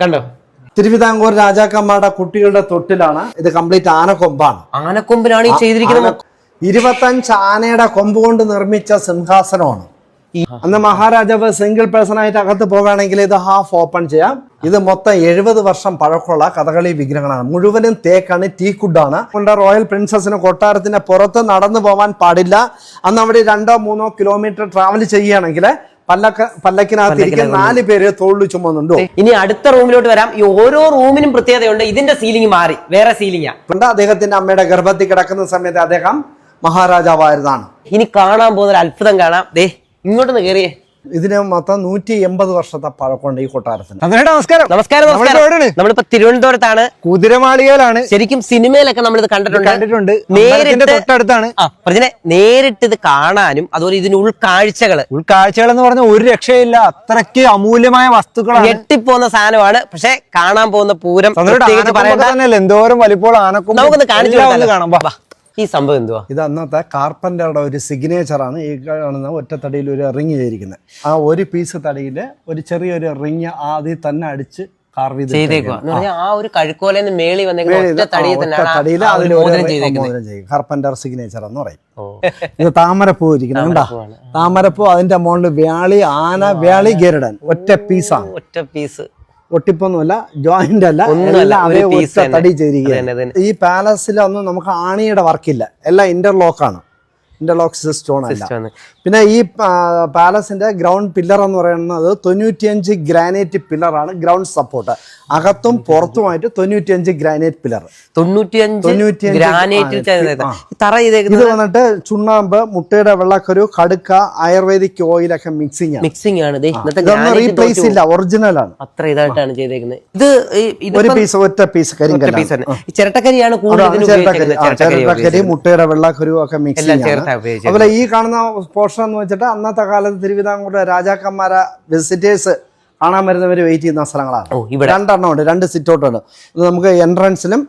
കണ്ടോ? തിരുവിതാംകൂർ രാജാക്കന്മാരുടെ കുട്ടികളുടെ തൊട്ടിലാണ് ഇത് കംപ്ലീറ്റ് ആനക്കൊമ്പാണ്. ആനക്കൊമ്പിലാണ് ഈ ചെയ്തിരിക്കുന്നത്. ഇരുപത്തഞ്ച് ആനയുടെ കൊമ്പ് കൊണ്ട് നിർമ്മിച്ച സിംഹാസനമാണ്. അന്ന് മഹാരാജാവ് സിംഗിൾ പേഴ്സൺ ആയിട്ട് അകത്ത് പോവുകയാണെങ്കിൽ ഇത് ഹാഫ് ഓപ്പൺ ചെയ്യാം. ഇത് മൊത്തം എഴുപത് വർഷം പഴക്കമുള്ള കഥകളി വിഗ്രഹങ്ങളാണ്. മുഴുവനും തേക്കാണ് ടീക്കുഡാണ് കൊണ്ട് റോയൽ പ്രിൻസസിന് കൊട്ടാരത്തിന്റെ പുറത്ത് നടന്നു പോകാൻ പാടില്ല. അന്ന് അവിടെ രണ്ടോ മൂന്നോ കിലോമീറ്റർ ട്രാവൽ ചെയ്യുകയാണെങ്കിൽ പല്ലക്ക പല്ലക്കിനകത്ത് ഇരിക്കുന്ന നാല് പേര് തോളിൽ ചുമന്നുണ്ടോ? ഇനി അടുത്ത റൂമിലോട്ട് വരാം. ഈ ഓരോ റൂമിനും പ്രത്യേകതയുണ്ട്. ഇതിന്റെ സീലിംഗ് മാറി. വേറെ സീലിംഗാ അദ്ദേഹത്തിന്റെ അമ്മയുടെ ഗർഭത്തിൽ കിടക്കുന്ന സമയത്ത് അദ്ദേഹം മഹാരാജാവായതാണ് ഇനി കാണാൻ പോകുന്ന ഒരു അത്ഭുതം കാണാം. ദേ ഇങ്ങോട്ടൊന്ന് കയറിയേ ഇതിന് മൊത്തം നൂറ്റി എൺപത് വർഷത്തെ പഴക്കമുണ്ട് ഈ കൊട്ടാരത്തിന്. നമസ്കാരം. നമസ്കാരം നമ്മളിപ്പോ നമസ്കാരം? നമ്മളിപ്പോ തിരുവനന്തപുരത്താണ്. കുതിരമാളികയിലാണ്. ശരിക്കും സിനിമയിലൊക്കെ നമ്മൾ കണ്ടിട്ടുണ്ട്. കണ്ടിട്ടുണ്ട്. നേരിട്ട് തൊട്ടടുത്താണ്. പ്രജനെ നേരിട്ട് ഇത് കാണാനും അതുപോലെ ഇതിന് ഉൾക്കാഴ്ചകൾ ഉൾക്കാഴ്ചകൾ എന്ന് പറഞ്ഞ ഒരു രക്ഷയില്ല. അത്രയ്ക്ക് അമൂല്യമായ വസ്തുക്കളാണ്. ഞെട്ടിപ്പോന്ന സാധനമാണ്. പക്ഷെ കാണാൻ പോകുന്ന പൂരം എന്തോരം വലിപ്പോൾ ആനക്കും നമുക്കൊന്ന് കാണിച്ചു കാണാം. ഈ സംഭവം എന്തുവാ? ഇത് അന്നത്തെ കാർപ്പന്ററുടെ ഒരു സിഗ്നേച്ചറാണ് ഈ കാണുന്ന ഒറ്റത്തടിയിൽ ഒരു റിങ് ചെയ്തിരിക്കുന്നത് ആ ഒരു പീസ് തടിയിൽ ഒരു ചെറിയൊരു റിങ് ആദ്യം തന്നെ അടിച്ച് കാർവ് ആ ഒരു കഴുക്കോലെന്ന് മേളി തടിയിൽ ചെയ്യും. കാർപ്പന്റർ സിഗ്നേച്ചർ എന്ന് പറയും. ഇത് താമരപ്പൂ ഇരിക്കുന്നത് കണ്ടാ? താമരപ്പൂ അതിന്റെ മുകളിൽ വ്യാളി ആന വ്യാളി ഗരുഡൻ. ഒറ്റ പീസാണ് ഒറ്റ പീസ് ഒട്ടിപ്പൊന്നുമല്ല ജോയിന്റ് അല്ല എല്ലാം അവരെ. തടി അതന്നെ, ഈ പാലസിലൊന്നും നമുക്ക് ആണിയുടെ വർക്കില്ല എല്ലാം ഇന്റർലോക്കാണ് ആണ്. ഇന്റർലോക്ക് സിസ്റ്റോൺ ആണ്. പിന്നെ ഈ പാലസിന്റെ ഗ്രൗണ്ട് പില്ലർ എന്ന് പറയുന്നത് തൊണ്ണൂറ്റിയഞ്ച് ഗ്രാനൈറ്റ് പില്ലറാണ് ഗ്രൗണ്ട് സപ്പോർട്ട്. അകത്തും പുറത്തുമായിട്ട് തൊണ്ണൂറ്റിയഞ്ച് ഗ്രാനൈറ്റ് പില്ലർ. ഇത് വന്നിട്ട് ചുണ്ണാമ്പ് മുട്ടയുടെ വെള്ളക്കരു കടുക്ക ആയുർവേദിക് ഓയിലൊക്കെ മിക്സിംഗ് ആണ്. മിക്സിംഗ് ആണ്. റീപ്ലേസ് ഇല്ല ഒറിജിനൽ ആണ്. അത്ര ഇതായിട്ടാണ് ചെയ്തേക്കുന്നത്. ഇത് ഒരു പീസ് ഒറ്റ പീസ് കരിങ്കല്ലാണ്. ചിരട്ടക്കരിയാണ് കൂടുതൽ ചിരട്ടക്കരി. മുട്ടയുടെ വെള്ളക്കരു ഒക്കെ മിക്സിംഗ് ആണ്. അതുപോലെ ഈ കാണുന്ന പോർഷൻ എന്ന് വെച്ചിട്ട് അന്നത്തെ കാലത്ത് തിരുവിതാംകൂർ രാജാക്കന്മാരെ വിസിറ്റേഴ്സ് കാണാൻ വരുന്നവർ വെയിറ്റ് ചെയ്യുന്ന സ്ഥലങ്ങളാണ്. രണ്ടെണ്ണം ഉണ്ട് രണ്ട് സിറ്റ് ഔട്ട് ഉണ്ട്. ഇത് നമുക്ക് എൻട്രൻസിലും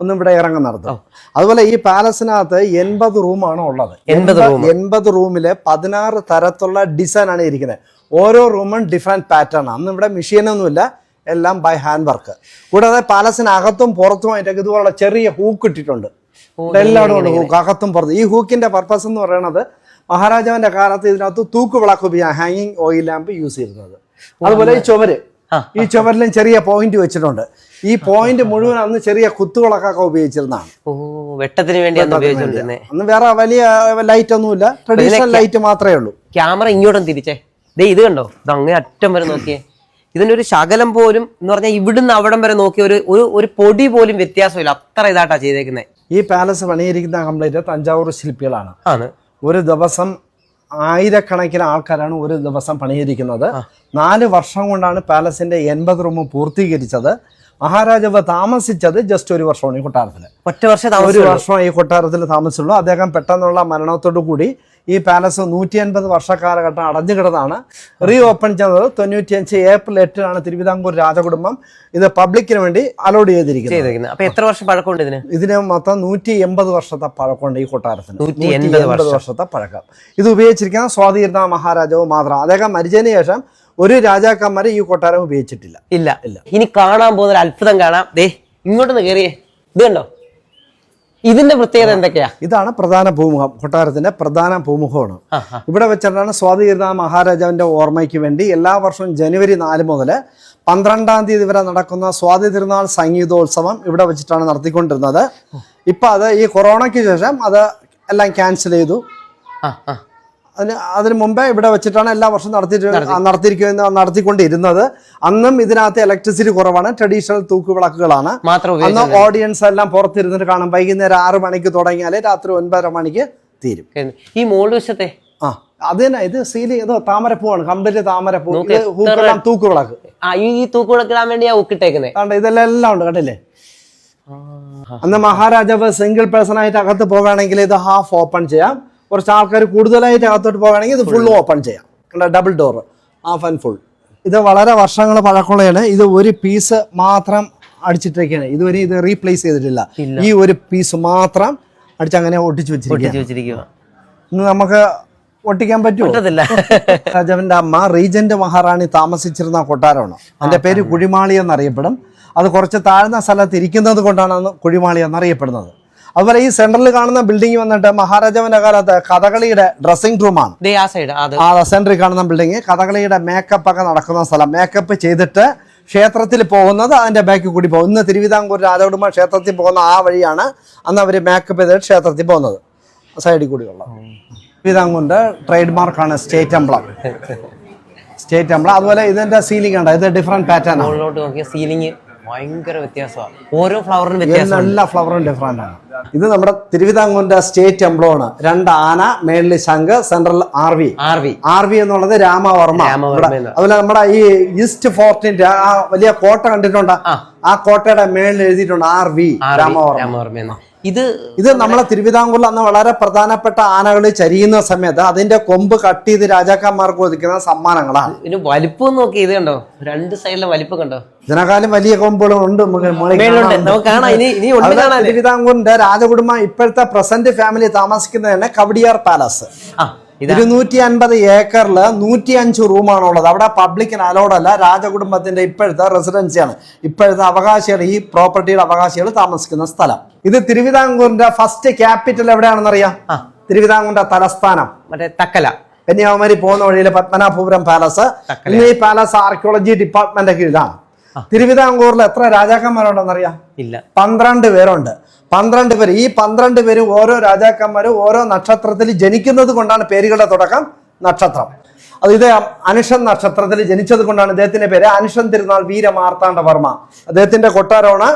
ഒന്നും ഇവിടെ ഇറങ്ങാൻ നടത്തും അതുപോലെ ഈ പാലസിനകത്ത് എൺപത് റൂമാണ് ഉള്ളത്. 80 room. എൺപത് റൂമിൽ പതിനാറ് തരത്തിലുള്ള ഡിസൈൻ ആണ് ഇരിക്കുന്നത്. ഓരോ റൂമും ഡിഫറെന്റ് പാറ്റേൺ ആണ്. അന്ന് ഇവിടെ മെഷീനൊന്നുമില്ല എല്ലാം ബൈ ഹാൻഡ് വർക്ക് കൂടാതെ പാലസിനകത്തും പുറത്തുമായിട്ടൊക്കെ ഇതുപോലുള്ള ചെറിയ ഹൂക്ക് ഇട്ടിട്ടുണ്ട്. എല്ലായിടും ഉണ്ട് ഹൂക്ക് അകത്തും പറഞ്ഞു ഈ ഹൂക്കിന്റെ പർപ്പസ് എന്ന് പറയുന്നത് മഹാരാജാവിന്റെ കാലത്ത് ഇതിനകത്ത് തൂക്ക് വിളക്ക് ഉപയോഗിക്കാം ഹാങ്ങിങ് ഓയിൽ ലാമ്പ് യൂസ് ചെയ്തിരുന്നത്. അതുപോലെ ഈ ചുവര്. ആ, ഈ ചുവരിലും ചെറിയ പോയിന്റ് വെച്ചിട്ടുണ്ട്. ഈ പോയിന്റ് മുഴുവൻ അന്ന് ചെറിയ കുത്തുവിളക്കൊക്കെ ഉപയോഗിച്ചിരുന്നതാണ്. വെട്ടത്തിന് വേണ്ടി അന്ന് വേറെ വലിയ ലൈറ്റ് ഒന്നുമില്ല. ട്രഡീഷണൽ ലൈറ്റ് മാത്രമേ ഉള്ളൂ. ക്യാമറ ഇങ്ങോട്ടും തിരിച്ചേ. ദേ ഇത് കണ്ടോ? ഇത് അങ്ങേ അറ്റം വരെ നോക്കിയേ. ഇതിന്റെ ഒരു ശകലം പോലും എന്ന് പറഞ്ഞാൽ ഇവിടുന്ന് അവിടം വരെ നോക്കിയ ഒരു ഒരു ഒരു പൊടി പോലും വ്യത്യാസമില്ല. അത്ര ഇതായിട്ടാണ് ചെയ്തേക്കുന്നത് ഈ പാലസ് പണിയിരിക്കുന്ന കംപ്ലീറ്റ് തഞ്ചാവൂർ ശില്പികളാണ്. ഒരു ദിവസം ആയിരക്കണക്കിന് ആൾക്കാരാണ് ഒരു ദിവസം പണിയിരിക്കുന്നത്. നാല് വർഷം കൊണ്ടാണ് പാലസിന്റെ എൺപത് റൂം പൂർത്തീകരിച്ചത്. മഹാരാജാവ് താമസിച്ചത് ജസ്റ്റ് ഒരു വർഷമാണ് ഈ കൊട്ടാരത്തിൽ ഒറ്റ വർഷം ഒരു വർഷം ഈ കൊട്ടാരത്തിൽ താമസിച്ചുള്ളൂ. അദ്ദേഹം പെട്ടെന്നുള്ള മരണത്തോടു കൂടി ഈ പാലസ് നൂറ്റി അൻപത് വർഷക്കാലഘട്ടം അടഞ്ഞു കിടന്നാണ് റീ ഓപ്പൺ ചെയ്തത്. തൊണ്ണൂറ്റിയഞ്ച് ഏപ്രിൽ എട്ടിനാണ് തിരുവിതാംകൂർ രാജകുടുംബം ഇത് പബ്ലിക്കിന് വേണ്ടി അലോഡ് ചെയ്തിരിക്കുന്നത്. അപ്പൊ എത്ര വർഷം പഴക്കമുണ്ട് ഇതിന്? ഇതിന് മൊത്തം നൂറ്റി എൺപത് വർഷത്തെ പഴക്കമുണ്ട് ഈ കൊട്ടാരത്തിന്. 180 180 വർഷത്തെ പഴക്കം. ഇത് ഉപയോഗിച്ചിരിക്കുന്ന സ്വാതീർണ മഹാരാജാവ് മാത്രം. അദ്ദേഹം മരിച്ചതിന് ശേഷം ഒരു രാജാക്കന്മാരെ ഈ കൊട്ടാരം ഉപയോഗിച്ചിട്ടില്ല. ഇല്ല. ഇല്ല. ഇനി കാണാൻ പോകുന്ന ഒരു അത്ഭുതം കാണാം. ദേ ഇങ്ങോട്ടൊന്ന് കേറിയേ. ഇത് കണ്ടോ? ഇതിന്റെ പ്രത്യേകത എന്തൊക്കെയാ? ഇതാണ് പ്രധാന ഭൂമുഖം. കൊട്ടാരത്തിന്റെ പ്രധാന ആ. ഇവിടെ വെച്ചിട്ടാണ് സ്വാതിരുന്ന മഹാരാജാവിന്റെ ഓർമ്മയ്ക്ക് വേണ്ടി എല്ലാ വർഷവും ജനുവരി നാല് മുതൽ പന്ത്രണ്ടാം തീയതി വരെ നടക്കുന്ന സ്വാതി തിരുനാൾ സംഗീതോത്സവം ഇവിടെ വെച്ചിട്ടാണ് നടത്തിക്കൊണ്ടിരുന്നത്. ഇപ്പൊ അത് ഈ കൊറോണയ്ക്ക് ശേഷം അത് എല്ലാം ക്യാൻസൽ ചെയ്തു. അതിന് അതിന് മുമ്പേ ഇവിടെ വെച്ചിട്ടാണ് എല്ലാ വർഷവും നടത്തിയിട്ട് നടത്തിയിരിക്കുന്ന നടത്തിക്കൊണ്ടിരുന്നത്. അന്നും ഇതിനകത്ത് ഇലക്ട്രിസിറ്റി കുറവാണ്. ട്രഡീഷണൽ തൂക്കുവിളക്കുകളാണ് വിളക്കുകളാണ്. അന്ന് ഓഡിയൻസ് എല്ലാം പുറത്തിരുന്നിട്ട് കാണും. വൈകുന്നേരം ആറ് മണിക്ക് തുടങ്ങിയാൽ രാത്രി ഒൻപതര മണിക്ക് തീരും. ഈ മോൾ വശത്തെ ആ അത് തന്നെ. ഇത് സീലി ഇത് താമരപ്പൂവാണ്. കംപ്ലീറ്റ് താമരപ്പൂ. തൂക്കുവിളക്ക്. ആ ഈ ഈ തൂക്കുവിളക്കിടാൻ വേണ്ടിയാ ഉക്കിട്ടേക്കുന്നത് കണ്ട ഇതെല്ലാം എല്ലാം ഉണ്ട്. കണ്ടില്ലേ? അന്ന് മഹാരാജാവ് സിംഗിൾ പേഴ്സൺ ആയിട്ട് അകത്ത് പോവുകയാണെങ്കിൽ ഇത് ഹാഫ് ഓപ്പൺ ചെയ്യാം. കുറച്ച് ആൾക്കാർ കൂടുതലായിട്ട് അകത്തോട്ട് പോവുകയാണെങ്കിൽ ഇത് ഫുൾ ഓപ്പൺ ചെയ്യാം. കണ്ട? Double door half and full ഇത് വളരെ വർഷങ്ങൾ പഴക്കമുള്ളതാണ് ഇത് ഒരു പീസ് മാത്രം അടിച്ചിട്ടിരിക്കുകയാണ് ഇതുവരെ ഇത് റീപ്ലേസ് ചെയ്തിട്ടില്ല. ഈ ഒരു പീസ് മാത്രം അടിച്ച് അങ്ങനെ ഒട്ടിച്ചു വെച്ചിരിക്കുക. ഇന്ന് നമുക്ക് ഒട്ടിക്കാൻ പറ്റുമോ? രാജാവിന്റെ അമ്മ റീജന്റ് മഹാറാണി താമസിച്ചിരുന്ന കൊട്ടാരമാണ്? അതിന്റെ പേര് കുഴിമാളി എന്നറിയപ്പെടും. അത് കുറച്ച് താഴ്ന്ന സ്ഥലത്ത് ഇരിക്കുന്നത് കൊണ്ടാണ് കുഴിമാളി എന്നറിയപ്പെടുന്നത്. അതുപോലെ ഈ സെന്ററിൽ കാണുന്ന ബിൽഡിംഗ് വന്നിട്ട് മഹാരാജാവിന്റെ കാലത്ത് കഥകളിയുടെ ഡ്രസ്സിംഗ് റൂമാണ് ആ സെൻട്രിൽ കാണുന്ന ബിൽഡിംഗ് കഥകളിയുടെ മേക്കപ്പ് ഒക്കെ നടക്കുന്ന സ്ഥലം. മേക്കപ്പ് ചെയ്തിട്ട് ക്ഷേത്രത്തിൽ പോകുന്നത് അതിന്റെ ബാക്കിൽ കൂടി പോകും. ഇന്ന് തിരുവിതാംകൂർ രാജകുടുംബ ക്ഷേത്രത്തിൽ പോകുന്ന ആ വഴിയാണ് അന്ന് അവർ മേക്കപ്പ് ചെയ്തിട്ട് ക്ഷേത്രത്തിൽ പോകുന്നത്. സൈഡിൽ കൂടിയുള്ള തിരുവിതാംകൂറിന്റെ ട്രേഡ് മാർക്കാണ് സ്റ്റേറ്റ് അമ്പളം സ്റ്റേറ്റ് അമ്പളം അതുപോലെ ഇതിന്റെ സീലിംഗ് ഉണ്ട് ഇത് ഡിഫറെന്റ് പാറ്റേൺ സീലിംഗ് ഭയങ്കര വ്യത്യാസമാണ്. ഓരോ ഫ്ലവറും വ്യത്യാസം നല്ല ഫ്ലവറും ഡിഫറെന്റ് ആണ്. ഇത് നമ്മുടെ തിരുവിതാംകൂറിന്റെ സ്റ്റേറ്റ് എംപ്ലോ ആണ്. രണ്ട് ആന മേളിൽ ശംഖ് central R V. R V. R V എന്നുള്ളത് രാമവർമ്മ. അതുപോലെ നമ്മുടെ ഈ ഈസ്റ്റ് ഫോർട്ടിന്റെ ആ വലിയ കോട്ട കണ്ടിട്ടുണ്ടോ? ആ. കോട്ടയുടെ മേളിൽ എഴുതിയിട്ടുണ്ട് ആർ വി രാമവർമ്മ. ഇത് ഇത് നമ്മളെ തിരുവിതാംകൂറിൽ അന്ന് വളരെ പ്രധാനപ്പെട്ട ആനകൾ ചരിയുന്ന സമയത്ത് അതിന്റെ കൊമ്പ് കട്ട് ചെയ്ത് രാജാക്കന്മാർക്ക് ഒതുക്കുന്ന സമ്മാനങ്ങളാണ്. ഇതിന് വലിപ്പം നോക്കി ഇത് കണ്ടോ? രണ്ട് സൈഡിലെ വലിപ്പം കണ്ടോ? ഇതിനെക്കാളും വലിയ കൊമ്പുകളും ഉണ്ട് തിരുവിതാംകൂറിന്റെ രാജകുടുംബം ഇപ്പോഴത്തെ പ്രസന്റ് ഫാമിലി താമസിക്കുന്നത് തന്നെ കവടിയാർ പാലസ് ഇരുന്നൂറ്റി അൻപത് ഏക്കറിൽ നൂറ്റി അഞ്ച് റൂമാണുള്ളത്. അവിടെ പബ്ലിക്കിന് അലോഡ് അല്ല. രാജകുടുംബത്തിന്റെ ഇപ്പോഴത്തെ റെസിഡൻസിയാണ് ഇപ്പോഴത്തെ അവകാശികൾ ഈ പ്രോപ്പർട്ടിയുടെ അവകാശികൾ താമസിക്കുന്ന സ്ഥലം. ഇത് തിരുവിതാംകൂറിന്റെ ഫസ്റ്റ് ക്യാപിറ്റൽ എവിടെയാണെന്ന് അറിയാം. തിരുവിതാംകൂറിന്റെ തലസ്ഥാനം. മറ്റേ തക്കല. കന്യാകുമാരി പോകുന്ന വഴിയിലെ പത്മനാഭപുരം പാലസ്. ഇന്ന് ഈ പാലസ് ആർക്കിയോളജി ഡിപ്പാർട്ട്മെന്റ് കീഴിലാണ്. തിരുവിതാംകൂറിൽ എത്ര രാജാക്കന്മാരുണ്ടെന്ന് അറിയാം ഇല്ല. പന്ത്രണ്ട് പേരുണ്ട്. പന്ത്രണ്ട് പേര്. ഈ പന്ത്രണ്ട് പേരും ഓരോ രാജാക്കന്മാരും ഓരോ നക്ഷത്രത്തിൽ ജനിക്കുന്നത് കൊണ്ടാണ് പേരുകളുടെ തുടക്കം നക്ഷത്രം. അത് ഇത് അനുഷൻ നക്ഷത്രത്തിൽ ജനിച്ചത് കൊണ്ടാണ് ഇദ്ദേഹത്തിന്റെ പേര്. അനുഷൻ തിരുനാൾ വീരമാർത്താണ്ഡവർമ്മ അദ്ദേഹത്തിന്റെ കൊട്ടാരമാണ്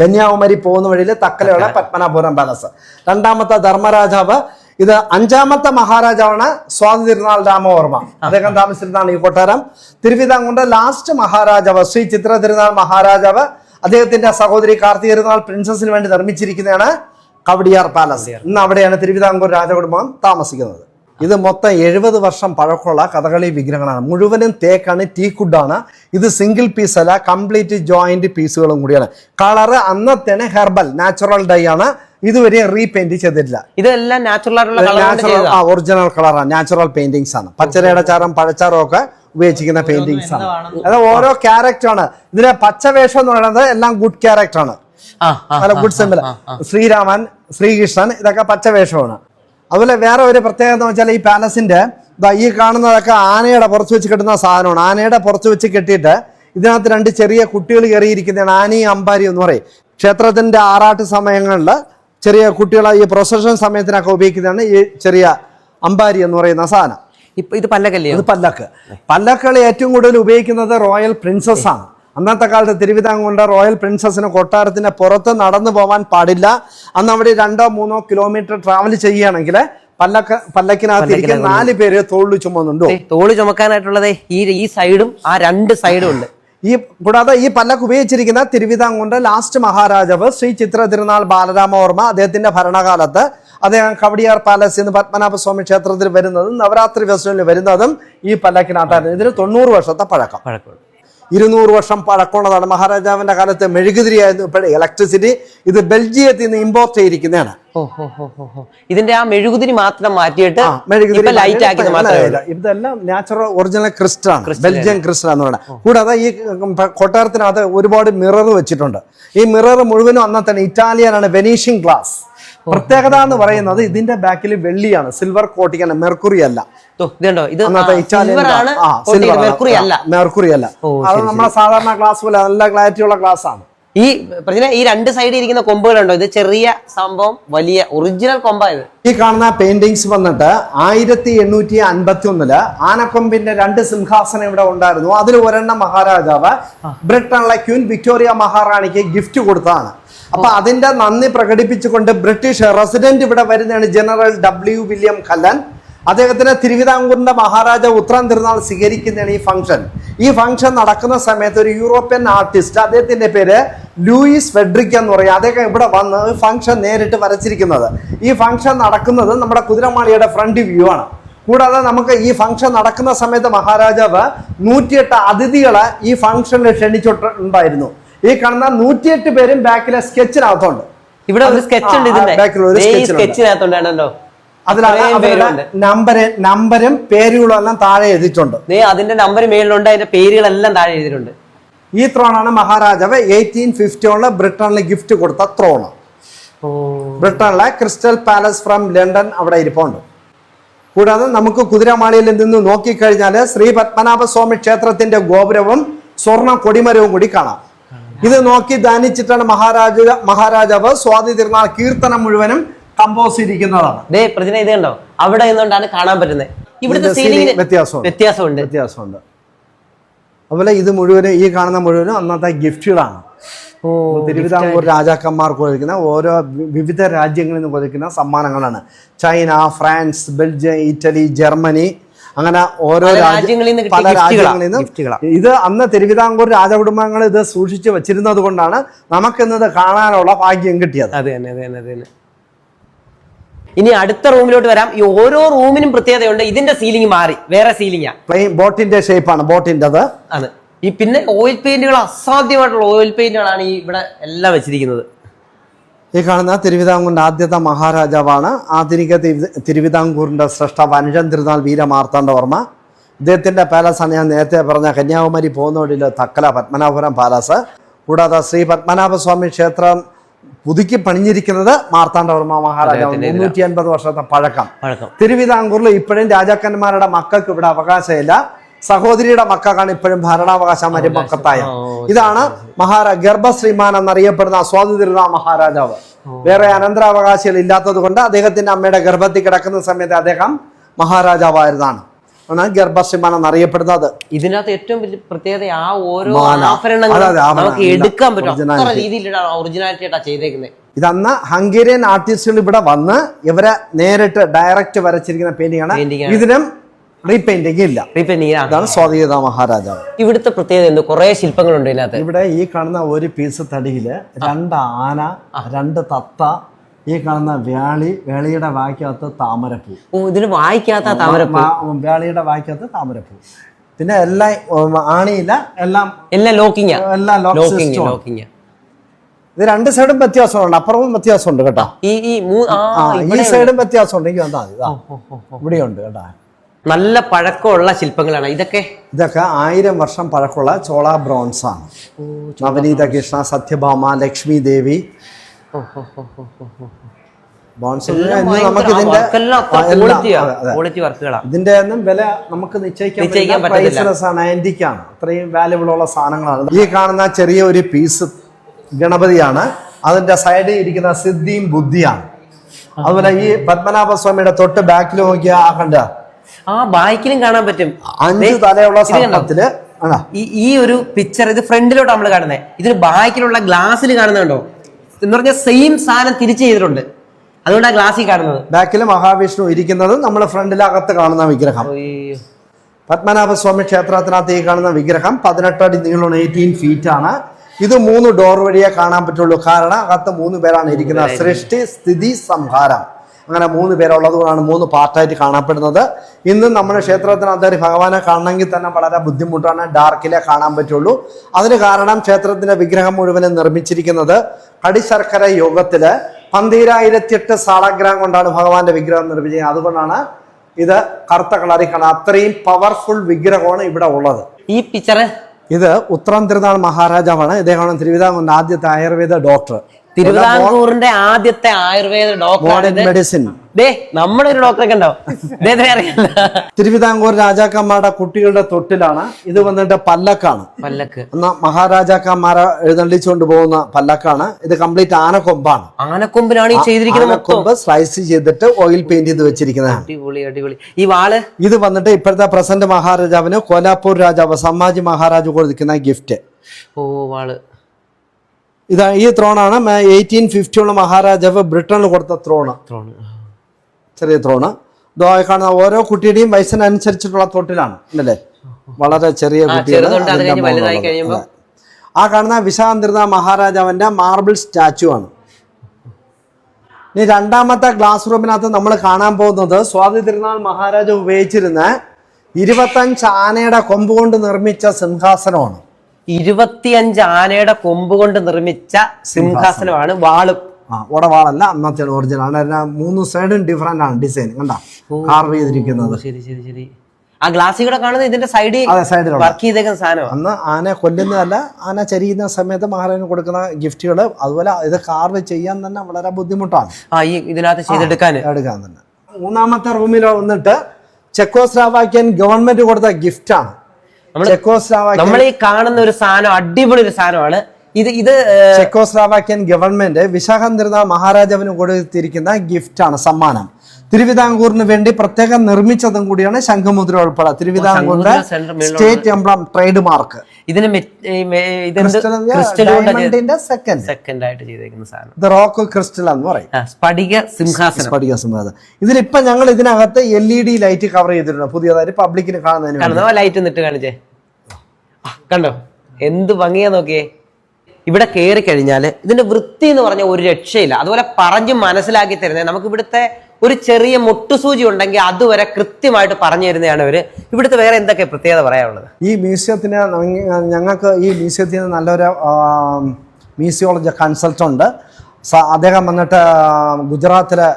കന്യാകുമാരി പോകുന്ന വഴിയിൽ തക്കലയുള്ള പത്മനാഭപുരം പാലസ് രണ്ടാമത്തെ ധർമ്മരാജാവ് ഇത് അഞ്ചാമത്തെ മഹാരാജാവാണ് സ്വാതി തിരുനാൾ രാമവർമ്മ. അദ്ദേഹം താമസിച്ചിരുന്നതാണ് ഈ കൊട്ടാരം. തിരുവിതാംകുണ്ട് ലാസ്റ്റ് മഹാരാജാവ് ശ്രീ ചിത്ര തിരുനാൾ മഹാരാജാവ് അദ്ദേഹത്തിന്റെ സഹോദരി കാർത്തിക തിരുനാൾ പ്രിൻസസിന് വേണ്ടി നിർമ്മിച്ചിരിക്കുന്നതാണ് കവടിയാർ പാലസ് ഇന്ന് അവിടെയാണ് തിരുവിതാംകൂർ രാജകുടുംബം താമസിക്കുന്നത്. ഇത് മൊത്തം എഴുപത് വർഷം പഴക്കമുള്ള കഥകളി വിഗ്രഹങ്ങളാണ്. മുഴുവനും തേക്കാണ് ടീ കുഡാണ്. ഇത് സിംഗിൾ പീസ് അല്ല കംപ്ലീറ്റ് ജോയിന്റ് പീസുകളും കൂടിയാണ്. കളറ് അന്നത്തേന് ഹെർബൽ നാച്ചുറൽ ഡൈ ആണ്. ഇതുവരെ റീപെയിന്റ് ചെയ്തിട്ടില്ല. ഇതെല്ലാം നാച്ചുറൽ ആ ഒറിജിനൽ കളറാണ് നാച്ചുറൽ പെയിന്റിങ്സ് ആണ്. പച്ചരയുടെ ചാരം പഴച്ചാറും ഒക്കെ ഉപയോഗിച്ചിരിക്കുന്ന പെയിന്റിങ്സ് ആണ്. അത് ഓരോ ക്യാരക്ടർ ആണ്. ഇതിലെ പച്ചവേഷം എന്ന് പറയുന്നത് എല്ലാം ഗുഡ് ക്യാരക്ടർ ആണ്. ആ ആ നല്ല ഗുഡ് സിമ്പിൾ ശ്രീരാമൻ ശ്രീകൃഷ്ണൻ ഇതൊക്കെ പച്ചവേഷമാണ്. അതുപോലെ വേറെ ഒരു പ്രത്യേകത എന്ന് വെച്ചാൽ ഈ പാലസിന്റെ ദാ ഈ കാണുന്നതൊക്കെ ആനയുടെ പുറത്ത് വെച്ച് കെട്ടുന്ന സാധനമാണ്. ആനയുടെ പുറത്ത് വെച്ച് കെട്ടിയിട്ട് ഇതിനകത്ത് രണ്ട് ചെറിയ കുട്ടികൾ കയറിയിരിക്കുന്നതാണ്. ആനയും അമ്പാരിയും എന്ന് പറയും. ക്ഷേത്രത്തിന്റെ ആറാട്ട് സമയങ്ങളിൽ ചെറിയ കുട്ടികളെ ഈ പ്രൊസഷൻ സമയത്തിനൊക്കെ ഉപയോഗിക്കുന്നതാണ് ഈ ചെറിയ അമ്പാരി എന്ന് പറയുന്ന സാധനം. ഇപ്പൊ ഇത് പല്ലക്കല്ലേ ഇത് പല്ലക്ക്. പല്ലക്കളി ഏറ്റവും കൂടുതൽ ഉപയോഗിക്കുന്നത് റോയൽ പ്രിൻസസ് ആണ്. അന്നത്തെ കാലത്ത് തിരുവിതാംകൂറിന്റെ റോയൽ പ്രിൻസസിന് കൊട്ടാരത്തിന് പുറത്ത് നടന്നു പോകാൻ പാടില്ല. അന്ന് അവിടെ രണ്ടോ മൂന്നോ കിലോമീറ്റർ ട്രാവൽ ചെയ്യുകയാണെങ്കിൽ പല്ലക്ക പല്ലക്കിനകത്ത് നാല് പേര് തോളിൽ ചുമന്നുണ്ടോ. ദേ, തോൾ ചുമക്കാനായിട്ടുള്ളത് ഈ ഈ സൈഡും ആ രണ്ട് സൈഡും ഉണ്ട്. ഈ കൂടാതെ ഈ പല്ലക്ക് ഉപയോഗിച്ചിരിക്കുന്ന തിരുവിതാംകൂറിന്റെ ലാസ്റ്റ് മഹാരാജാവ് ശ്രീ ചിത്ര തിരുനാൾ ബാലരാമവർമ്മ അദ്ദേഹത്തിന്റെ ഭരണകാലത്ത് അദ്ദേഹം കവടിയാർ പാലസ് എന്ന് പത്മനാഭസ്വാമി ക്ഷേത്രത്തിൽ വരുന്നതും നവരാത്രി ഫെസ്റ്റിവലിൽ വരുന്നതും ഈ പല്ലക്കിനകത്തായിരുന്നു. ഇതിന് തൊണ്ണൂറ് വർഷത്തെ പഴക്കം. പഴക്കമുണ്ട്. ഇരുന്നൂറ് വർഷം പഴക്കമുള്ളതാണ്. മഹാരാജാവിന്റെ കാലത്ത് മെഴുകുതിരിയായിരുന്നു ഇലക്ട്രിസിറ്റി ഇത് ബെൽജിയത്തിൽ നിന്ന് ഇമ്പോർട്ട് ചെയ്തിരിക്കുന്നതാണ്. ഇതിന്റെ ആ മെഴുകുതിരി മാത്രം മാറ്റിയിട്ട് മെഴുകുതിരി ലൈറ്റ് ആക്കിയത് മാത്രമേ ഇതെല്ലാം നാച്ചുറൽ ഒറിജിനൽ ക്രിസ്റ്റൽ ആണ്. ബെൽജിയം ക്രിസ്റ്റൽ എന്ന് പറയുന്നത്. കൂടാതെ ഈ കൊട്ടാരത്തിനകത്ത് ഒരുപാട് മിറർ വെച്ചിട്ടുണ്ട്. ഈ മിറർ മുഴുവനും അന്നത്തെ ഇറ്റാലിയൻ ആണ് വെനീഷ്യൻ ഗ്ലാസ് പ്രത്യേകത എന്ന് പറയുന്നത് ഇതിന്റെ ബാക്കിൽ വെള്ളിയാണ് സിൽവർ കോട്ടിംഗ് മെർക്കുറി അല്ല. മെർക്കുറി അല്ല. മെർക്കുറി അല്ല. ഓ, അത് നമ്മളെ സാധാരണ ഗ്ലാസ് പോലെ നല്ല ക്ലാരിറ്റി ഉള്ള ഗ്ലാസ് ആണ്. ഈ പ്രശ്ന ഈ രണ്ട് സൈഡിൽ ഇരിക്കുന്ന കൊമ്പുകളുണ്ടോ ഇത് ചെറിയ സംഭവം വലിയ ഒറിജിനൽ കൊമ്പായത് ഈ കാണുന്ന പെയിന്റിങ്സ് വന്നിട്ട് ആയിരത്തി എണ്ണൂറ്റി അൻപത്തി ഒന്നിൽ ആനക്കൊമ്പിന്റെ രണ്ട് സിംഹാസനം ഇവിടെ ഉണ്ടായിരുന്നു. അതിൽ ഒരെണ്ണം മഹാരാജാവ് ബ്രിട്ടനിലെ ക്യൂൻ വിക്ടോറിയ മഹാറാണിക്ക് ഗിഫ്റ്റ് കൊടുത്തതാണ്. അപ്പൊ അതിന്റെ നന്ദി പ്രകടിപ്പിച്ചുകൊണ്ട് ബ്രിട്ടീഷ് റെസിഡന്റ് ഇവിടെ വരുന്നതാണ് ജനറൽ ഡബ്ല്യു വില്യം കല്ലൻ. അദ്ദേഹത്തിന് തിരുവിതാംകൂറിന്റെ മഹാരാജ ഉത്രാം തിരുനാൾ സ്വീകരിക്കുന്നതാണ് ഈ ഫംഗ്ഷൻ. ഈ ഫംഗ്ഷൻ നടക്കുന്ന സമയത്ത് ഒരു യൂറോപ്യൻ ആർട്ടിസ്റ്റ് അദ്ദേഹത്തിന്റെ പേര് ലൂയിസ് ഫെഡ്രിക് എന്ന് പറയും. അദ്ദേഹം ഇവിടെ വന്ന് ഫംഗ്ഷൻ നേരിട്ട് വരച്ചിരിക്കുന്നത്. ഈ ഫംഗ്ഷൻ നടക്കുന്നത് നമ്മുടെ കുതിരമാളിയുടെ ഫ്രണ്ട് വ്യൂ ആണ്. കൂടാതെ നമുക്ക് ഈ ഫംഗ്ഷൻ നടക്കുന്ന സമയത്ത് മഹാരാജാവ് നൂറ്റിയെട്ട് അതിഥികളെ ഈ ഫംഗ്ഷനിൽ ക്ഷണിച്ചിട്ടുണ്ടായിരുന്നു. ഈ കാണുന്ന നൂറ്റിയെട്ട് പേരും ബാക്കിലെ സ്കെച്ചിനകത്തുണ്ട്. ഇവിടെ ഒരു സ്കെച്ച് ഉണ്ട് സ്കെച്ചിനകത്തുണ്ടാണല്ലോ അതിലാണ് അവരുടെ. നമ്പര് നമ്പരും പേരുകളും എല്ലാം താഴെ എഴുതിയിട്ടുണ്ട്. അതിന്റെ നമ്പർ മേളിലുണ്ട് അതിന്റെ പേരുകളെല്ലാം താഴെ എഴുതിയിട്ടുണ്ട്. ഈ ത്രോണാണ് മഹാരാജാവ് എയ്റ്റീൻ ഫിഫ്റ്റി വണ്ണിൽ ബ്രിട്ടനിൽ ഗിഫ്റ്റ് കൊടുത്ത ത്രോണ്. ബ്രിട്ടനിലെ ക്രിസ്റ്റൽ പാലസ് ഫ്രം ലണ്ടൻ അവിടെ ഇരിപ്പുണ്ട്. കൂടാതെ നമുക്ക് കുതിരമാളിയിൽ നിന്ന് നോക്കിക്കഴിഞ്ഞാൽ ശ്രീ പത്മനാഭസ്വാമി ക്ഷേത്രത്തിന്റെ ഗോപുരവും സ്വർണ കൊടിമരവും കൂടി കാണാം. ഇത് നോക്കി ധ്യാനിച്ചിട്ടാണ് മഹാരാജ മഹാരാജാവ് സ്വാതി തിരുനാൾ കീർത്തനം മുഴുവനും കമ്പോസ് ഇരിക്കുന്നതാണ് ദേ പ്രജന ഇത് കണ്ടോ? അവിടെ നിന്നുകൊണ്ടാണ് കാണാൻ പറ്റുന്നത്. ഇവിടുത്തെ ഇതിന്റെ സീലിംഗ് വ്യത്യാസമുണ്ട്. വ്യത്യാസമുണ്ട്. വ്യത്യാസമുണ്ട്. അതുപോലെ ഇത് മുഴുവനും ഈ കാണുന്ന മുഴുവനും അന്നത്തെ ഗിഫ്റ്റുകളാണ് തിരുവിതാംകൂർ രാജാക്കന്മാർക്ക് കൊടുക്കുന്ന ഓരോ വിവിധ രാജ്യങ്ങളിൽ നിന്ന് കൊടുക്കുന്ന സമ്മാനങ്ങളാണ്. China France Belgium Italy Germany അങ്ങനെ ഓരോ രാജ്യങ്ങളിൽ നിന്ന് കിട്ടിയ പല രാജ്യങ്ങളിൽ നിന്നും ഇത് അന്ന് തിരുവിതാംകൂർ രാജകുടുംബങ്ങൾ ഇത് സൂക്ഷിച്ച് വെച്ചിരുന്നത് കൊണ്ടാണ് നമുക്കിന്നത് കാണാനുള്ള ഭാഗ്യം കിട്ടിയത്. അത് തന്നെ അതെ തന്നെ അത് തന്നെ. ഇനി അടുത്ത റൂമിലോട്ട് വരാം. ഈ ഓരോ റൂമിനും പ്രത്യേകതയുണ്ട്. ഇതിന്റെ സീലിംഗ് മാറി. വേറെ സീലിംഗ് പ്ലെയിൻ ബോട്ടിന്റെ ഷേപ്പാണ് ബോട്ടിന്റെത് ആണ് ഈ പിന്നെ ഓയിൽ പെയിന്റുകൾ അസാധ്യമായിട്ടുള്ള ഓയിൽ പെയിന്റുകളാണ് ഈ ഇവിടെ എല്ലാം വെച്ചിരിക്കുന്നത്. ഈ കാണുന്ന തിരുവിതാംകൂറിന്റെ ആദ്യത്തെ മഹാരാജാവാണ് ആധുനിക തിരുവിതാംകൂറിന്റെ തിരുവിതാംകൂറിന്റെ സ്രഷ്ടാവ് അനുജൻ തിരുനാൾ വീരമാർത്താണ്ഡവർമ്മ ഇദ്ദേഹത്തിന്റെ പാലസാണ് ഞാൻ നേരത്തെ പറഞ്ഞ കന്യാകുമാരി പോകുന്ന വഴിയിൽ തക്കല പത്മനാഭപുരം പാലസ്. കൂടാതെ ശ്രീ പത്മനാഭസ്വാമി ക്ഷേത്രം പുതുക്കി പണിഞ്ഞിരിക്കുന്നത് മാർത്താണ്ഡവർമ്മ മഹാരാജാവ്. മുന്നൂറ്റി അൻപത് വർഷത്തെ പഴക്കം. പഴക്കം. തിരുവിതാംകൂറിൽ ഇപ്പോഴും രാജാക്കന്മാരുടെ മക്കൾക്ക് ഇവിടെ അവകാശമില്ല. സഹോദരിയുടെ മക്കൾക്കാണ് ഇപ്പോഴും ഭരണാവകാശം മരുമക്കത്തായ ഇതാണ് മഹാരാ ഗർഭശ്രീമാൻ എന്നറിയപ്പെടുന്ന സ്വാതന്ത്ര്യ മഹാരാജാവ്. വേറെ അനന്തരാവകാശികൾ ഇല്ലാത്തത് കൊണ്ട് അദ്ദേഹത്തിന്റെ അമ്മയുടെ ഗർഭത്തിൽ കിടക്കുന്ന സമയത്ത് അദ്ദേഹം മഹാരാജാവായിരുന്നാണ്. ആണ് ഗർഭശ്രീമാൻ എന്നറിയപ്പെടുന്നത് ഇതിനകത്ത് ഏറ്റവും വലിയ പ്രത്യേകത ആ ഓരോ. നമുക്ക് എടുക്കാൻ പറ്റും. രീതിയിലാണ് ഒറിജിനാലിറ്റി ചെയ്തേക്കുന്നത്. ഇതന്ന് ഹംഗേറിയൻ ആർട്ടിസ്റ്റുകൾ ഇവിടെ വന്ന് ഇവരെ നേരിട്ട് ഡയറക്റ്റ് വരച്ചിരിക്കുന്ന പെയിന്റിംഗ് ആണ്. ഇതിനും റീപെയിന്റിംഗ് ഇല്ല. റീപെയിന്റിംഗ് അതാണ് സ്വാധീനത മഹാരാജാവ്. ഇവിടുത്തെ പ്രത്യേകത എന്ത്? കുറെ ശില്പങ്ങളുണ്ട് ഇതിനകത്ത്. ഇവിടെ ഈ കാണുന്ന ഒരു പീസ് തടിയിൽ രണ്ട് ആന രണ്ട് തത്ത ഈ കാണുന്ന വ്യാളി വേളിയുടെ വായ്ക്കകത്ത് താമരപ്പൂ. ഓ ഇതിന് വായിക്കാത്ത താമരപ്പൂ? വേളിയുടെ വ്യാളിയുടെ വായ്ക്കകത്ത് താമരപ്പൂ. പിന്നെ എല്ലാം ആണിയില്ല എല്ലാം എല്ലാം ലോക്കിങ് എല്ലാം ലോക്കിങ് ലോക്കിങ് ഇത് രണ്ട് സൈഡും വ്യത്യാസമുണ്ട് അപ്പുറവും വ്യത്യാസമുണ്ട് കേട്ടോ. ഈ ഈ സൈഡും വ്യത്യാസമുണ്ട് എനിക്ക് വന്നാൽ ഓ. ഇവിടെയുണ്ട് കേട്ടോ. നല്ല പഴക്കമുള്ള ശില്പങ്ങളാണ്. ഇതൊക്കെ? ഇതൊക്കെ ആയിരം വർഷം പഴക്കമുള്ള ചോള ബ്രോൺസ് ആണ്. നവനീത കൃഷ്ണ സത്യഭാമ ലക്ഷ്മി ദേവി. ഇതിന്റെ ഒന്നും വില നമുക്ക് നിശ്ചയിക്കാൻ ആണ് അത്രയും വാല്യുബിൾ ഉള്ള സാധനങ്ങളാണ്. ഈ കാണുന്ന ചെറിയ ഒരു പീസ് ഗണപതിയാണ്. അതിന്റെ സൈഡിൽ ഇരിക്കുന്ന സിദ്ധിയും ബുദ്ധിയാണ്. അതുപോലെ ഈ പത്മനാഭ സ്വാമിയുടെ തൊട്ട് ബാക്കിൽ നോക്കിയ ആ കണ്ട? ആ ബാക്കിലും കാണാൻ പറ്റും. അഞ്ച് തലയുള്ള കണ്ടോ? ഈ ഈ ഒരു പിക്ചർ ഇത് ഫ്രണ്ടിലോട്ട് നമ്മൾ കാണുന്നത് ഇതിന് ബാക്കിലുള്ള ഗ്ലാസ്സിൽ കാണുന്നുണ്ടോ എന്ന് പറഞ്ഞാൽ സെയിം സാധനം തിരിച്ചു ചെയ്തിട്ടുണ്ട്. അതുകൊണ്ടാണ് ഗ്ലാസ്സിൽ കാണുന്നത്. ബാക്കിൽ മഹാവിഷ്ണു ഇരിക്കുന്നത് നമ്മൾ ഫ്രണ്ടിലകത്ത് കാണുന്ന വിഗ്രഹം. അയ്യോ. പത്മനാഭസ്വാമി ക്ഷേത്രത്തിനകത്ത് ഈ കാണുന്ന വിഗ്രഹം പതിനെട്ടടി നീളം എയ്റ്റീൻ ഫീറ്റ് ആണ്. ഇത് മൂന്ന് ഡോർ വഴിയേ കാണാൻ പറ്റുള്ളൂ. കാരണം അകത്ത് മൂന്ന് പേരാണ് ഇരിക്കുന്നത്. സൃഷ്ടി സ്ഥിതി സംഹാരം. അങ്ങനെ മൂന്ന് പേരുള്ളത് കൊണ്ടാണ് മൂന്ന് പാർട്ടായിട്ട് കാണപ്പെടുന്നത്. ഇന്ന് നമ്മുടെ ക്ഷേത്രത്തിനകത്ത് ഭഗവാനെ കാണണമെങ്കിൽ തന്നെ വളരെ ബുദ്ധിമുട്ടാണ് ഡാർക്കിലെ കാണാൻ പറ്റുള്ളൂ. അതിന് കാരണം ക്ഷേത്രത്തിന്റെ വിഗ്രഹം മുഴുവനും നിർമ്മിച്ചിരിക്കുന്നത് കടിശർക്കര യോഗത്തിൽ പന്തീരായിരത്തിയെട്ട് സാളഗ്രഹം കൊണ്ടാണ് ഭഗവാന്റെ വിഗ്രഹം നിർമ്മിച്ചത്. അതുകൊണ്ടാണ് ഇത് കറുത്ത കളറിൽ കാണാം അത്രയും പവർഫുൾ വിഗ്രഹമാണ് ഇവിടെ ഉള്ളത്. ഈ പിക്ചർ ഇത് ഉത്തരം തിരുനാൾ മഹാരാജാവാണ്. ഇദ്ദേഹമാണ് തിരുവിതാംകൂറിന്റെ ആദ്യത്തെ ആയുർവേദ ഡോക്ടർ തിരുവിതാംകൂറിന്റെ ആദ്യത്തെ ആയുർവേദ ഡോക്ടർ മെഡിസിൻ ദേ നമ്മുടെ ഒരു ഡോക്ടറൊക്കെ ഉണ്ടാവും തിരുവിതാംകൂർ രാജാക്കന്മാരുടെ കുട്ടികളുടെ തൊട്ടിലാണ്. ഇത് വന്നിട്ട് പല്ലക്കാണ്. പല്ലക്ക്. എന്നാ മഹാരാജാക്കന്മാരെ എഴുന്നള്ളിച്ചുകൊണ്ട് പോകുന്ന പല്ലക്കാണ്. ഇത് കംപ്ലീറ്റ് ആനക്കൊമ്പാണ്. ആനക്കൊമ്പിലാണ് ഈ ചെയ്തിരിക്കുന്നത് കൊമ്പ് സ്ലൈസ് ചെയ്തിട്ട് ഓയിൽ പെയിന്റ് ചെയ്ത് വെച്ചിരിക്കുന്നതാണ് അടിപൊളി അടിപൊളി. ഈ വാൾ? ഇത് വന്നിട്ട് ഇപ്പോഴത്തെ പ്രസന്റ് മഹാരാജാവിന് കോലാപ്പൂർ രാജാവ് സംഭാജി മഹാരാജ് കൊടുക്കുന്ന ഗിഫ്റ്റ് ഓ വാൾ. ഇതാ ഈ ത്രോണാണ് എയ്റ്റീൻ ഫിഫ്റ്റിയുള്ള മഹാരാജാവ് ബ്രിട്ടനിൽ കൊടുത്ത ത്രോണ് ത്രോണ് ചെറിയ ത്രോണ് ഇതോ കാണുന്ന ഓരോ കുട്ടിയുടെയും വയസ്സിനനുസരിച്ചിട്ടുള്ള തൊട്ടിലാണ്. അല്ലേ വളരെ ചെറിയ ആ, കുട്ടിയാണ്. ആ കാണുന്ന വിശാന്തിരുന്ന മഹാരാജാവിന്റെ മാർബിൾ സ്റ്റാച്ചു ആണ്. ഇനി രണ്ടാമത്തെ ഗ്ലാസ് റൂമിനകത്ത് നമ്മൾ കാണാൻ പോകുന്നത് സ്വാതി തിരുനാൾ മഹാരാജ ഉപയോഗിച്ചിരുന്ന ഇരുപത്തഞ്ച് ആനയുടെ കൊമ്പ് കൊണ്ട് നിർമ്മിച്ച സിംഹാസനമാണ്. ഇരുപത്തിയഞ്ച് ആനയുടെ കൊമ്പ് കൊണ്ട് നിർമ്മിച്ച സിംഹാസനമാണ് വാളും. ആ ഉടവാളല്ല അന്നത്തെ ഒറിജിനൽ ആണ് മൂന്ന് സൈഡും ഡിഫറെന്റ് ആണ് ഡിസൈൻ കണ്ട? കാർവ് ചെയ്തിരിക്കുന്നത്. ശരി ശരി ശരി. ആ ഗ്ലാസ് കൂടെ കാണുന്നത് ഇതിന്റെ സൈഡിൽ അതെ വർക്ക് ചെയ്തേക്കുന്ന സാധനം അന്ന് ആന കൊല്ലുന്നതല്ല ആന ചരിയുന്ന സമയത്ത് മഹാരാജന് കൊടുക്കുന്ന ഗിഫ്റ്റുകൾ അതുപോലെ ഇത് കാർവ് ചെയ്യാൻ തന്നെ വളരെ ബുദ്ധിമുട്ടാണ്. ആ ഈ ഇതിനകത്ത് ചെയ്തെടുക്കാൻ. എടുക്കാൻ തന്നെ. മൂന്നാമത്തെ റൂമിൽ വന്നിട്ട് ചെക്കോസ്ലാവാക്യൻ ഗവൺമെന്റ് കൊടുത്ത ഗിഫ്റ്റാണ് നമ്മൾ ഈ കാണുന്ന ഒരു സാധനം അടിപൊളി ഒരു സാധനമാണ്. ഇത് ഇത് ചെക്കോസ്ലാവാക്യൻ ഗവൺമെന്റ് വിശാഖം തിരുനാൾ മഹാരാജാവിന് കൊടുത്തിരിക്കുന്ന ഗിഫ്റ്റാണ് സമ്മാനം. തിരുവിതാംകൂറിന് വേണ്ടി പ്രത്യേകം നിർമ്മിച്ചതും കൂടിയാണ് ശംഖുമുദ്ര ഉൾപ്പെടെ. തിരുവിതാംകൂറിന്റെ സ്റ്റേറ്റ് എംബ്ലം ട്രേഡ് മാർക്ക്. ഇതിന് സെക്കൻഡ് സെക്കൻഡ് ആയിട്ട് ചെയ്തേക്കുന്ന സാധനം. റോക്ക് ക്രിസ്റ്റൽ എന്ന് പറയും. സ്പടിക സ്ഫടിക സിംഹാസനം. സ്ഫടിക സിംഹാസനം. ഇതിലിപ്പം ഞങ്ങൾ ഇതിനകത്ത് L E D light cover ചെയ്തിട്ടുണ്ട്. പുതിയതായിട്ട് പബ്ലിക്കിന് കാണുന്നതിന് ലൈറ്റ് നിട്ട് കാണിച്ചേ. കണ്ടോ? എന്ത് ഭംഗിയാ നോക്കിയേ. ഇവിടെ കയറി കഴിഞ്ഞാൽ ഇതിന്റെ വൃത്തി എന്ന് പറഞ്ഞ ഒരു രക്ഷയില്ല. അതുപോലെ പറഞ്ഞു മനസ്സിലാക്കി തരുന്നത് നമുക്ക് ഇവിടുത്തെ ഒരു ചെറിയ മുട്ടുസൂചി ഉണ്ടെങ്കിൽ അതുവരെ കൃത്യമായിട്ട് പറഞ്ഞു തരുന്നതാണ് ഇവർ. ഇവിടുത്തെ വേറെ എന്തൊക്കെ പ്രത്യേകത പറയാനുള്ളത്? ഈ മ്യൂസിയത്തിന് ഞങ്ങൾക്ക് ഈ മ്യൂസിയത്തിന് നല്ലൊരു മ്യൂസിയോളജി കൺസൾട്ട് ഉണ്ട് അദ്ദേഹം വന്നിട്ട് ഗുജറാത്തിലെ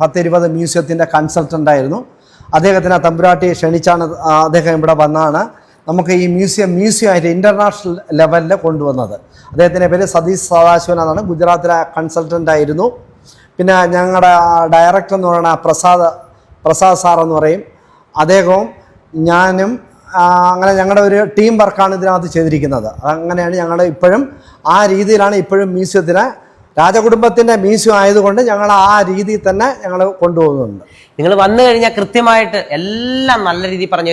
പത്തിരുപത് മ്യൂസിയത്തിന്റെ കൺസൾട്ടന്റ് ആയിരുന്നു അദ്ദേഹത്തിന് തമ്പുരാട്ടി ക്ഷണിച്ചാണ് അദ്ദേഹം ഇവിടെ വന്നാണ്. നമുക്ക് ഈ മ്യൂസിയം മ്യൂസിയം ആയിട്ട് ഇന്റർനാഷണൽ ലെവലിൽ കൊണ്ടുവന്നത്. അദ്ദേഹത്തിന്റെ പേര് സതീഷ് സദാശിവൻ എന്നാണ് ഗുജറാത്തിലെ കൺസൾട്ടന്റ് ആയിരുന്നു പിന്നെ ഞങ്ങളുടെ ഡയറക്ടർ എന്ന് പറയുന്ന പ്രസാദ് പ്രസാദ് സാർ എന്ന് പറയും. അദ്ദേഹവും ഞാനും അങ്ങനെ ഞങ്ങളുടെ ഒരു ടീം വർക്കാണ് ഇതിനകത്ത് ചെയ്തിരിക്കുന്നത്. അങ്ങനെയാണ് ഞങ്ങൾ ഇപ്പോഴും ആ രീതിയിലാണ് ഇപ്പോഴും മ്യൂസിയത്തിന് രാജകുടുംബത്തിന്റെ മ്യൂസിയം ആയതുകൊണ്ട് ഞങ്ങൾ ആ രീതിയിൽ തന്നെ ഞങ്ങൾ കൊണ്ടുപോകുന്നുണ്ട്. നിങ്ങൾ വന്നു കഴിഞ്ഞാൽ കൃത്യമായിട്ട് എല്ലാം നല്ല രീതിയിൽ പറഞ്ഞു